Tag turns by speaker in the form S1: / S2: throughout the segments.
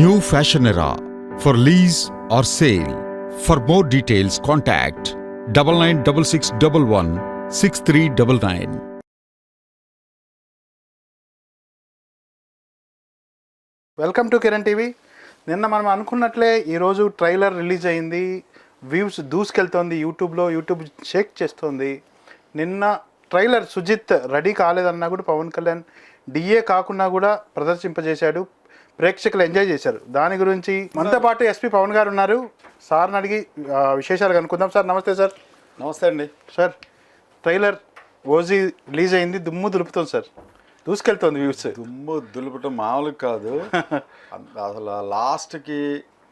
S1: New fashion era for lease or sale for more details contact double nine double six double one six three double nine
S2: welcome to Kiran TV నిన్న మనం అనుకున్నట్లే ఈరోజు trailer release అయింది. Views దూసుకెళ్తోంది యూట్యూబ్లో YouTube Sheikh చేస్తోంది. నిన్న trailer Sujith ready కాలేదన్నా కూడా పవన్ కళ్యాణ్ డిఏ కాకుండా కూడా ప్రదర్శింపజేశాడు. ప్రేక్షకులు ఎంజాయ్ చేశారు. దాని గురించి మనతో పాటు ఎస్పీ పవన్ గారు ఉన్నారు. సార్ని అడిగి విశేషాలు కనుక్కుందాం. సార్ నమస్తే సార్.
S3: నమస్తే అండి.
S2: సార్ ట్రైలర్ ఓజీ రిలీజ్ అయింది. దుమ్ము దులుపుతుంది సార్. దూసుకెళ్తోంది వ్యూస్.
S3: దుమ్ము దులుపటం మామూలు కాదు. అసలు లాస్ట్కి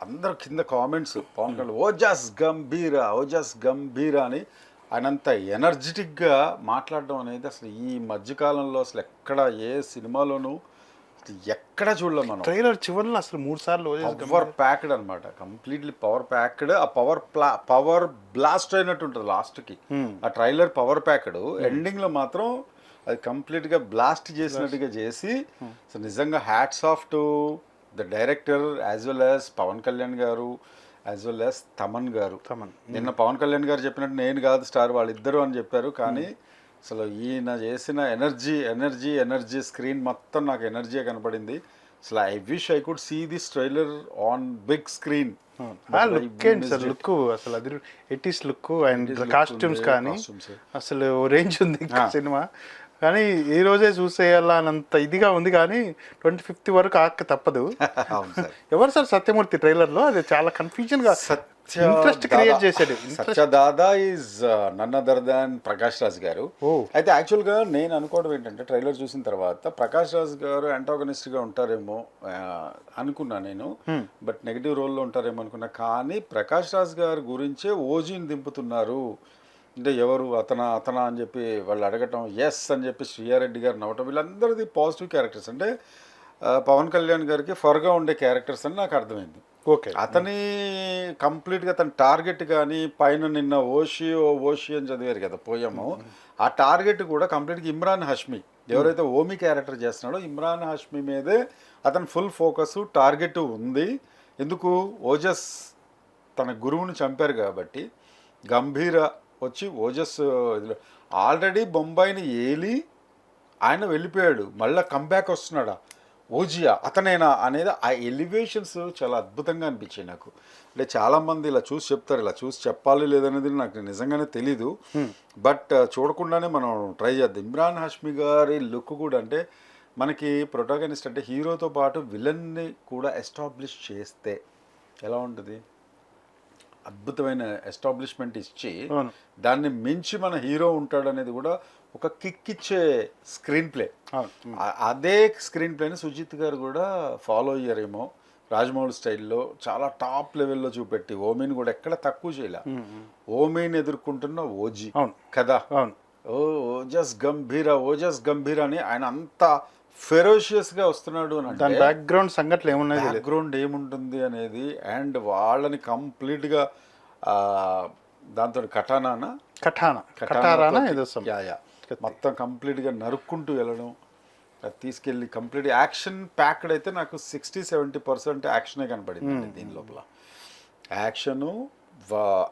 S3: అందరు కింద కామెంట్స్ పవన్ కళ్యాణ్ ఓజాస్ గంభీరా ఓజాస్ గంభీరా అని ఆయన అంత ఎనర్జెటిక్గా మాట్లాడడం అనేది అసలు ఈ మధ్యకాలంలో అసలు ఎక్కడ ఏ సినిమాలోనూ ఎక్కడ చూడలేం మనం.
S2: ట్రైలర్ చివరిలో అసలు మూడు సార్లు
S3: పవర్ ప్యాక్డ్ అనమాట కంప్లీట్లీ పవర్ ప్యాక్డ్ ఆ పవర్ ప్లా పవర్ బ్లాస్ట్ అయినట్టు ఉంటుంది లాస్ట్కి ఆ ట్రైలర్ పవర్ ప్యాక్డ్ ఎండింగ్లో మాత్రం అది కంప్లీట్గా బ్లాస్ట్ చేసినట్టుగా చేసి సో నిజంగా hats off to the director as well as Pawan Kalyan garu as well as Thaman గారు.
S2: తమన్.
S3: నిన్న పవన్ కళ్యాణ్ గారు చెప్పినట్టు నేను కాదు స్టార్ వాళ్ళిద్దరు అని చెప్పారు. కానీ అసలు ఈయన చేసిన ఎనర్జీ ఎనర్జీ ఎనర్జీ స్క్రీన్ మొత్తం నాకు ఎనర్జీ కనపడింది. అసలు I wish I could see this trailer on big screen.
S2: Look ఏంటి సార్? లుక్ అసలు అది ఎయిటీస్ లుక్ అండ్ కాస్ట్యూమ్స్ కానీ. అసలు రేంజ్ ఉంది సినిమా కానీ ఈ రోజే చూసేయాలన్నంత ఇదిగా ఉంది కానీ ట్వంటీ ఫిఫ్త్ వరకు ఆక్క తప్పదు. ఎవరు సార్ సత్యమూర్తి ట్రైలర్లో? అది చాలా కన్ఫ్యూజన్గా
S3: సత్య
S2: ఇంట్రెస్ట్ క్రియేట్ చేశాడు.
S3: Satya Dada is none other than Prakash Raj garu. అయితే యాక్చువల్గా నేను అనుకోవడం ఏంటంటే ట్రైలర్ చూసిన తర్వాత ప్రకాష్ రాజ్ గారు antagonist గా ఉంటారేమో అనుకున్నా నేను. బట్ నెగిటివ్ రోల్లో ఉంటారేమో అనుకున్నా. కానీ ప్రకాష్ రాజ్ గారి గురించే ఓజీని దింపుతున్నారు. అంటే ఎవరు అతన అతన అని చెప్పి వాళ్ళు అడగటం ఎస్ అని చెప్పి శ్రీయారెడ్డి గారు నవ్వటం వీళ్ళందరిది పాజిటివ్ క్యారెక్టర్స్ అంటే పవన్ కళ్యాణ్ గారికి ఫర్గా ఉండే క్యారెక్టర్స్ అని నాకు అర్థమైంది.
S2: ఓకే.
S3: అతని కంప్లీట్గా తన టార్గెట్ కానీ పైన నిన్న ఓషి ఓ ఓషి అని చదివారు కదా పోయాము. ఆ టార్గెట్ కూడా కంప్లీట్గా ఇమ్రాన్ హష్మి. ఎవరైతే ఓమి క్యారెక్టర్ చేస్తున్నాడో ఇమ్రాన్ హష్మి మీదే అతని ఫుల్ ఫోకస్ టార్గెట్ ఉంది. ఎందుకు? ఓజస్ తన గురువుని చంపారు కాబట్టి గంభీర వచ్చి ఓజస్ ఇదిలో ఆల్రెడీ బొంబాయిని ఏలి ఆయన వెళ్ళిపోయాడు. మళ్ళీ కంబ్యాక్ వస్తున్నాడా? ఓజియా అతనేనా అనేది ఆ ఎలివేషన్స్ చాలా అద్భుతంగా అనిపించాయి నాకు. అంటే చాలామంది ఇలా చూసి చెప్తారు ఇలా చూసి చెప్పాలి లేదనేది నాకు నిజంగానే తెలీదు. బట్ చూడకుండానే మనం ట్రై చేద్దాం. ఇమ్రాన్ హష్మి గారి లుక్ కూడా అంటే మనకి ప్రొటాగనిస్ట్ అంటే హీరోతో పాటు విలన్ని కూడా ఎస్టాబ్లిష్ చేస్తే ఎలా ఉంటుంది? అద్భుతమైన ఎస్టాబ్లిష్మెంట్ ఇచ్చి. దాన్ని మించి మన హీరో ఉంటాడు అనేది కూడా ఒక కిక్ ఇచ్చే స్క్రీన్ ప్లే. అదే స్క్రీన్ ప్లేని సుజిత్ గారు కూడా ఫాలో అయ్యారేమో రాజమౌళి స్టైల్లో చాలా టాప్ లెవెల్లో చూపెట్టి. ఓమిని కూడా ఎక్కడ తక్కువ చేయలే. ఓమిని ఎదుర్కొంటున్న ఓజీ
S2: అవును.
S3: కదా.
S2: అవును.
S3: ఓ ఓజస్ గంభీర ఓజస్ గంభీర అని ఆయన అంత ఫెరోషియస్గా వస్తున్నాడు అని
S2: దాని బ్యాక్గ్రౌండ్ సంఘటనలు ఏమున్నాయి
S3: బ్యాక్గ్రౌండ్ ఏముంటుంది అనేది అండ్ వాళ్ళని కంప్లీట్గా దాంతో కటానానా
S2: కఠానా. కఠారానా ఏదో some.
S3: Yeah yeah. మొత్తం కంప్లీట్గా నరుక్కుంటూ వెళ్ళడం తీసుకెళ్ళి కంప్లీట్ యాక్షన్ ప్యాక్డ్ అయితే నాకు సిక్స్టీ సెవెంటీ పర్సెంట్ యాక్షనే కనపడింది దీని లోపల. యాక్షను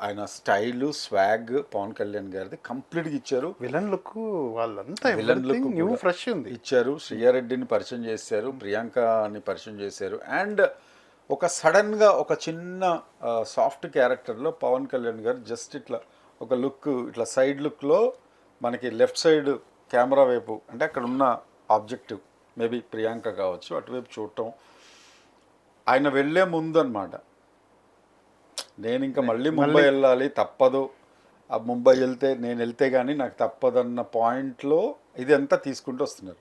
S3: ఆయన స్టైలు స్వాగ్ పవన్ కళ్యాణ్ గారిది కంప్లీట్గా ఇచ్చారు.
S2: విలన్ లుక్ వాళ్ళంతా
S3: విలన్ లుక్
S2: న్యూ ఫ్రెష్ ఉంది.
S3: ఇచ్చారు. శ్రీయారెడ్డిని పరిచయం చేశారు ప్రియాంకని పరిచయం చేశారు. అండ్ ఒక సడన్గా ఒక చిన్న సాఫ్ట్ క్యారెక్టర్లో పవన్ కళ్యాణ్ గారు జస్ట్ ఇట్లా ఒక లుక్ ఇట్లా సైడ్ లుక్లో మనకి లెఫ్ట్ సైడ్ కెమెరా వైపు అంటే అక్కడ ఉన్న ఆబ్జెక్టివ్ మేబీ ప్రియాంక కావచ్చు అటువైపు చూడటం. ఆయన వెళ్ళే ముందు అనమాట నేను ఇంకా మళ్ళీ ముంబై వెళ్ళాలి తప్పదు. ఆ ముంబై వెళ్తే నేను వెళ్తే కానీ నాకు తప్పదన్న పాయింట్లో ఇది అంతా తీసుకుంటూ వస్తున్నారు.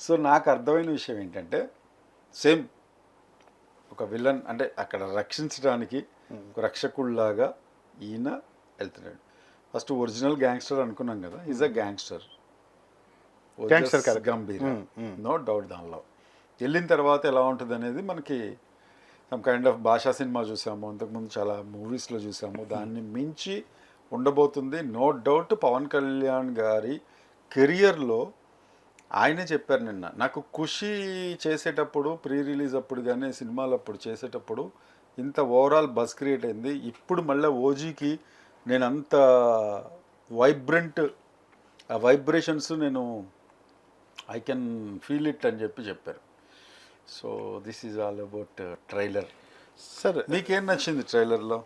S3: సో నాకు అర్థమైన విషయం ఏంటంటే సేమ్ ఒక విలన్ అంటే అక్కడ రక్షించడానికి ఒక రక్షకుల్లాగా ఈయన వెళ్తున్నాడు. ఫస్ట్ ఒరిజినల్ గ్యాంగ్స్టర్ అనుకున్నాం కదా is a gangster.
S2: character.
S3: Gambheer. No doubt దానిలో. వెళ్ళిన తర్వాత ఎలా ఉంటుంది అనేది మనకి some kind of Baasha cinema చూసాము. అంతకుముందు చాలా మూవీస్లో చూసాము. దాన్ని మించి ఉండబోతుంది. నో డౌట్ పవన్ కళ్యాణ్ గారి కెరియర్లో ఆయనే చెప్పారు నిన్న. నాకు ఖుషి చేసేటప్పుడు ప్రీ రిలీజ్ అప్పుడు కానీ సినిమాలు అప్పుడు చేసేటప్పుడు ఇంత ఓవరాల్ బస్ క్రియేట్ అయింది. ఇప్పుడు మళ్ళీ ఓజీకి నేను అంత వైబ్రెంట్ ఆ వైబ్రేషన్స్ నేను ఐ కెన్ ఫీల్ ఇట్ అని చెప్పి చెప్పారు. So this is all about trailer
S2: sir
S3: మీకేం నచ్చింది ట్రైలర్లో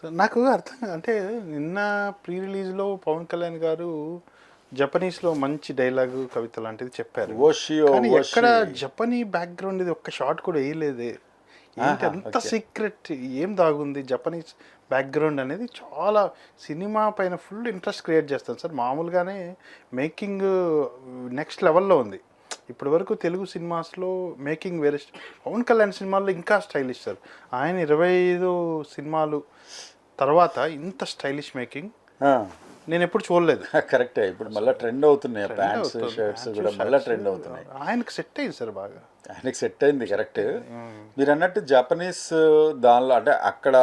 S2: సార్ నాకు అర్థం అంటే నిన్న ప్రీ రిలీజ్లో పవన్ కళ్యాణ్ గారు జపనీస్లో మంచి డైలాగ్ కవిత లాంటిది చెప్పారు. కానీ ఎక్కడ జపనీ బ్యాక్గ్రౌండ్ ఇది ఒక్క షాట్ కూడా వేయలేదే. ఏంటి అంత. సీక్రెట్ ఏం దాగుంది జపనీస్ బ్యాక్గ్రౌండ్ అనేది చాలా సినిమా పైన ఫుల్ ఇంట్రెస్ట్ క్రియేట్ చేస్తాను సార్ మామూలుగానే మేకింగ్ నెక్స్ట్ లెవెల్లో ఉంది. ఇప్పటి వరకు తెలుగు సినిమాస్లో మేకింగ్ వేరే పవన్ కళ్యాణ్ సినిమాల్లో ఇంకా స్టైలిష్ సార్. ఆయన ఇరవై ఐదు సినిమాలు తర్వాత ఇంత స్టైలిష్ మేకింగ్ నేను ఎప్పుడు చూడలేదు.
S3: కరెక్టే ఇప్పుడు మళ్ళీ ట్రెండ్ అవుతున్నాయి. ప్యాంట్స్. షర్ట్స్ కూడా మళ్ళీ. ట్రెండ్ అవుతున్నాయి.
S2: ఆయనకు సెట్ అయింది సార్ బాగా.
S3: ఆయనకి సెట్ అయింది కరెక్ట్. మీరు అన్నట్టు జపనీస్ దానిలో అంటే అక్కడ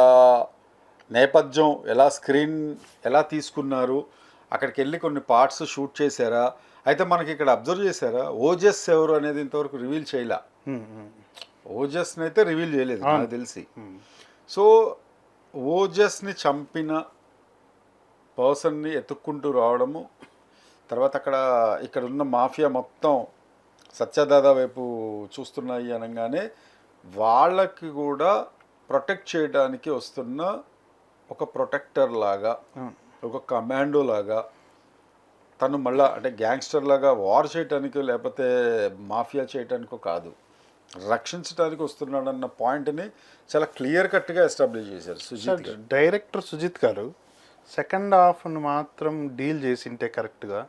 S3: నేపథ్యం ఎలా స్క్రీన్ ఎలా తీసుకున్నారు అక్కడికి వెళ్ళి కొన్ని పార్ట్స్ షూట్ చేశారా అయితే మనకి ఇక్కడ అబ్జర్వ్ చేశారా? ఓజస్ ఎవరు అనేది ఇంతవరకు రివీల్ చేయలే. ఓజస్ని అయితే రివీల్ చేయలేదు నాకు తెలిసి. సో ఓజస్ని చంపిన పర్సన్ని ఎత్తుక్కుంటూ రావడము తర్వాత అక్కడ ఇక్కడ ఉన్న మాఫియా మొత్తం సత్యదాదా వైపు చూస్తున్నాయి అనగానే వాళ్ళకి కూడా ప్రొటెక్ట్ చేయడానికి వస్తున్న ఒక ప్రొటెక్టర్ లాగా ఒక కమాండో లాగా తను మళ్ళా అంటే గ్యాంగ్స్టర్ లాగా వార్ చేయటానికో లేకపోతే మాఫియా చేయటానికో కాదు. రక్షించడానికి వస్తున్నాడన్న పాయింట్ని చాలా క్లియర్ కట్గా ఎస్టాబ్లిష్ చేశారు సుజిత్.
S2: డైరెక్టర్ సుజిత్ గారు సెకండ్ హాఫ్ను మాత్రం డీల్ చేసింటే కరెక్ట్గా.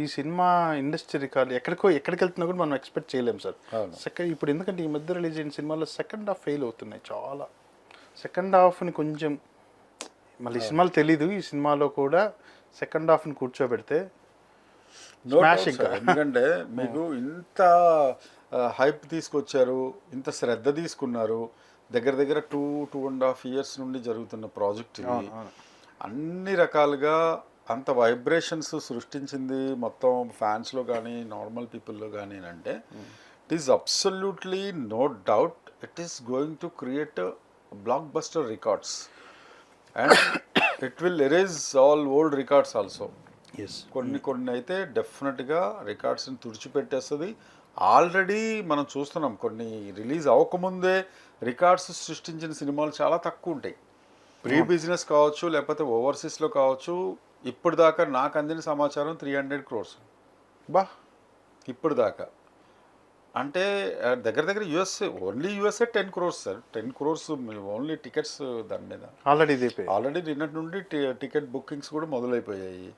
S2: ఈ సినిమా ఇండస్ట్రీ రికార్డు ఎక్కడికో ఎక్కడికి వెళ్తున్నా కూడా మనం ఎక్స్పెక్ట్ చేయలేం సార్. సెకండ్ ఇప్పుడు ఎందుకంటే ఈ మధ్య రిలీజ్ అయిన సినిమాలో సెకండ్ హాఫ్ ఫెయిల్ అవుతున్నాయి చాలా. సెకండ్ హాఫ్ని కొంచెం మళ్ళీ ఈ సినిమాలు తెలీదు ఈ సినిమాలో కూడా సెకండ్ హాఫ్ని కూర్చోబెడితే.
S3: ఎందుకంటే మీకు ఇంత హైప్ తీసుకొచ్చారు ఇంత శ్రద్ధ తీసుకున్నారు దగ్గర దగ్గర two two and half years నుండి జరుగుతున్న ప్రాజెక్ట్ ఇది. అన్ని రకాలుగా అంత వైబ్రేషన్స్ సృష్టించింది మొత్తం ఫ్యాన్స్లో కానీ నార్మల్ పీపుల్లో కానీ అంటే it is absolutely no doubt it is going to create blockbuster records and it will erase all old records also
S2: yes
S3: కొన్ని కొన్ని అయితే డెఫినెట్గా రికార్డ్స్ని తుడిచిపెట్టేస్తుంది. ఆల్రెడీ మనం చూస్తున్నాం కొన్ని రిలీజ్ అవ్వకముందే రికార్డ్స్ సృష్టించిన సినిమాలు చాలా తక్కువ ఉంటాయి. ప్రీ బిజినెస్ కావచ్చు లేకపోతే ఓవర్సీస్లో కావచ్చు ఇప్పుడు దాకా నాకు అందిన సమాచారం త్రీ హండ్రెడ్ క్రోర్స్
S2: బా.
S3: ఇప్పుడు దాకా అంటే దగ్గర దగ్గర USA only USA ten crores sir. Ten crores only tickets దాని మీద.
S2: ఆల్రెడీ
S3: ఆల్రెడీ నిన్నటి నుండి టికెట్ బుకింగ్స్ కూడా మొదలైపోయాయి.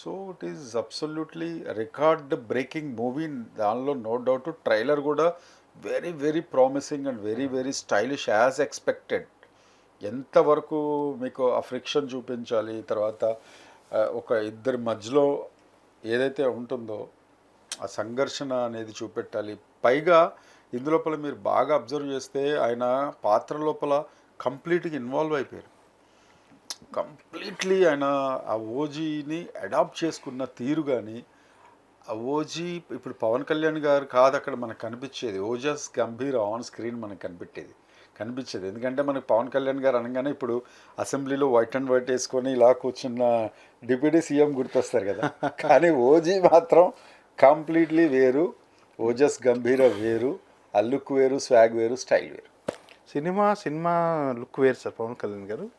S3: So it is absolutely record breaking movie. దానిలో నో డౌట్ ట్రైలర్ కూడా very very promising and very very stylish as expected. ఎంతవరకు మీకు ఆ ఫ్రిక్షన్ చూపించాలి తర్వాత ఒక ఇద్దరి మధ్యలో ఏదైతే ఉంటుందో ఆ సంఘర్షణ అనేది చూపెట్టాలి. పైగా ఇందులోపల మీరు బాగా అబ్జర్వ్ చేస్తే ఆయన పాత్ర లోపల కంప్లీట్గా ఇన్వాల్వ్ అయిపోయారు. కంప్లీట్లీ ఆయన ఆ ఓజీని అడాప్ట్ చేసుకున్న తీరు కానీ ఆ ఓజీ ఇప్పుడు పవన్ కళ్యాణ్ గారు కాదు అక్కడ మనకు కనిపించేది. ఓజస్ గంభీర్ ఆన్ స్క్రీన్ మనకు కనిపెట్టేది. కనిపించేది. ఎందుకంటే మనకు పవన్ కళ్యాణ్ గారు అనగానే ఇప్పుడు అసెంబ్లీలో వైట్ అండ్ వైట్ వేసుకొని ఇలా కూర్చున్న డిప్యూటీ సీఎం గుర్తొస్తారు కదా. కానీ ఓజీ మాత్రం కంప్లీట్లీ వేరు ఓజస్ గంభీర వేరు ఆ లుక్ వేరు స్వాగ్ వేరు స్టైల్ వేరు.
S2: సినిమా సినిమా లుక్ వేరు సార్ పవన్ కళ్యాణ్ గారు.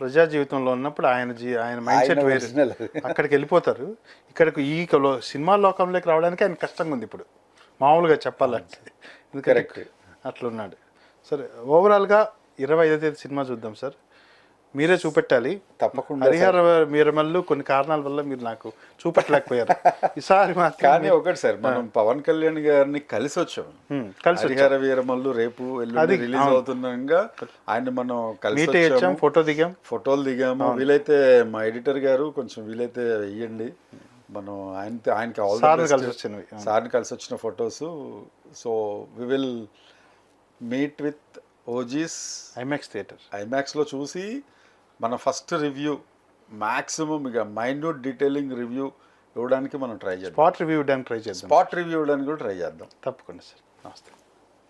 S2: ప్రజా జీవితంలో ఉన్నప్పుడు ఆయన జీ ఆయన మైండ్ సెట్ వేరు. అక్కడికి వెళ్ళిపోతారు. ఇక్కడికి ఈ సినిమా లోకంలోకి రావడానికి ఆయన కష్టంగా ఉంది ఇప్పుడు. మామూలుగా చెప్పాలంటే.
S3: Correct.
S2: అట్లున్నాడు. సరే ఓవరాల్గా ఇరవై ఐదో తేదీ సినిమా చూద్దాం సార్. మీరే చూపెట్టాలి.
S3: తప్పకుండా
S2: హరిహర మీరమల్లు కొన్ని కారణాల వల్ల మీరు నాకు చూపెట్టలేకపోయారు. ఈసారి
S3: కానీ ఒకటి సార్ మనం పవన్ కళ్యాణ్ గారిని కలిసి వచ్చాం.
S2: హ్మ్, కలిసి.
S3: హరిహర వీరమల్లు రేపు
S2: అది,
S3: రిలీజ్. అవుతుండగా ఆయన మనం కలిసి వచ్చాము.
S2: ఫోటో దిగాం.
S3: ఫోటోలు దిగాము. వీలైతే మా ఎడిటర్ గారు కొంచెం వీలైతే వెయ్యండి మనం ఆయన ఆయనకి
S2: సార్ని. కలిసి వచ్చినవి.
S3: సార్ని కలిసి వచ్చిన photos. So we will meet with OG's
S2: IMAX theatre.
S3: ఐమాక్స్లో చూసి మన ఫస్ట్ రివ్యూ మ్యాక్సిమం ఇక మైన్యూట్ డీటెయిలింగ్ రివ్యూ ఇవ్వడానికి మనం ట్రై చేద్దాం.
S2: స్పాట్ రివ్యూ ఇవ్వడానికి ట్రై చేద్దాం.
S3: స్పాట్ రివ్యూ ఇవ్వడానికి కూడా ట్రై చేద్దాం.
S2: తప్పకుండా సార్. నమస్తే.